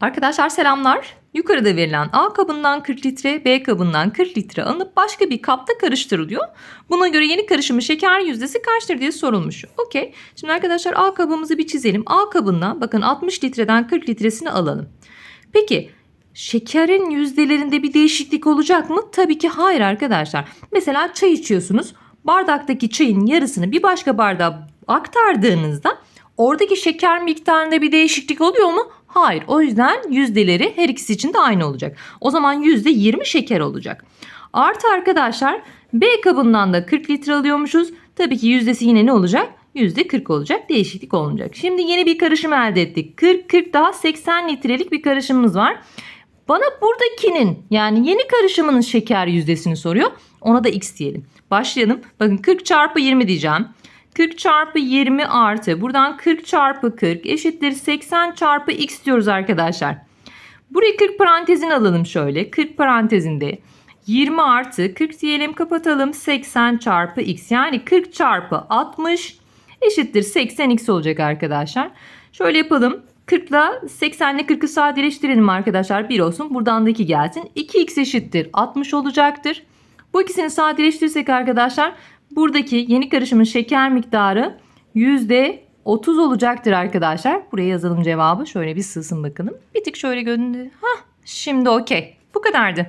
Arkadaşlar selamlar. Yukarıda verilen A kabından 40 litre, B kabından 40 litre alınıp başka bir kapta karıştırılıyor. Buna göre yeni karışımın şeker yüzdesi kaçtır diye sorulmuş. Okey. Şimdi arkadaşlar A kabımızı bir çizelim. A kabından bakın 60 litreden 40 litresini alalım. Peki şekerin yüzdelerinde bir değişiklik olacak mı? Tabii ki hayır arkadaşlar. Mesela çay içiyorsunuz. Bardaktaki çayın yarısını bir başka bardağa aktardığınızda oradaki şeker miktarında bir değişiklik oluyor mu? Hayır. O yüzden yüzdeleri her ikisi için de aynı olacak. O zaman %20 şeker olacak. Artı arkadaşlar B kabından da 40 litre alıyormuşuz. Tabii ki yüzdesi yine ne olacak? %40 olacak. Değişiklik olmayacak. Şimdi yeni bir karışım elde ettik. 40 40 daha 80 litrelik bir karışımımız var. Bana buradakinin yani yeni karışımının şeker yüzdesini soruyor. Ona da x diyelim. Başlayalım. Bakın 40 çarpı 20 diyeceğim. 40 çarpı 20 artı buradan 40 çarpı 40 eşittir 80 çarpı x diyoruz arkadaşlar. Burayı 40 parantezine alalım şöyle. 40 parantezinde 20 artı 40 diyelim kapatalım 80 çarpı x yani 40 çarpı 60 eşittir 80x olacak arkadaşlar. Şöyle yapalım. 40 ile 80 ile 40'ı sadeleştirelim arkadaşlar. 1 olsun. Buradan da 2 gelsin. 2x eşittir 60 olacaktır. Bu ikisini sadeleştirirsek arkadaşlar buradaki yeni karışımın şeker miktarı %30 olacaktır arkadaşlar. Buraya yazalım cevabı. Şöyle bir sığsın bakalım. Bir tık şöyle göründü. Hah şimdi okey. Bu kadardı.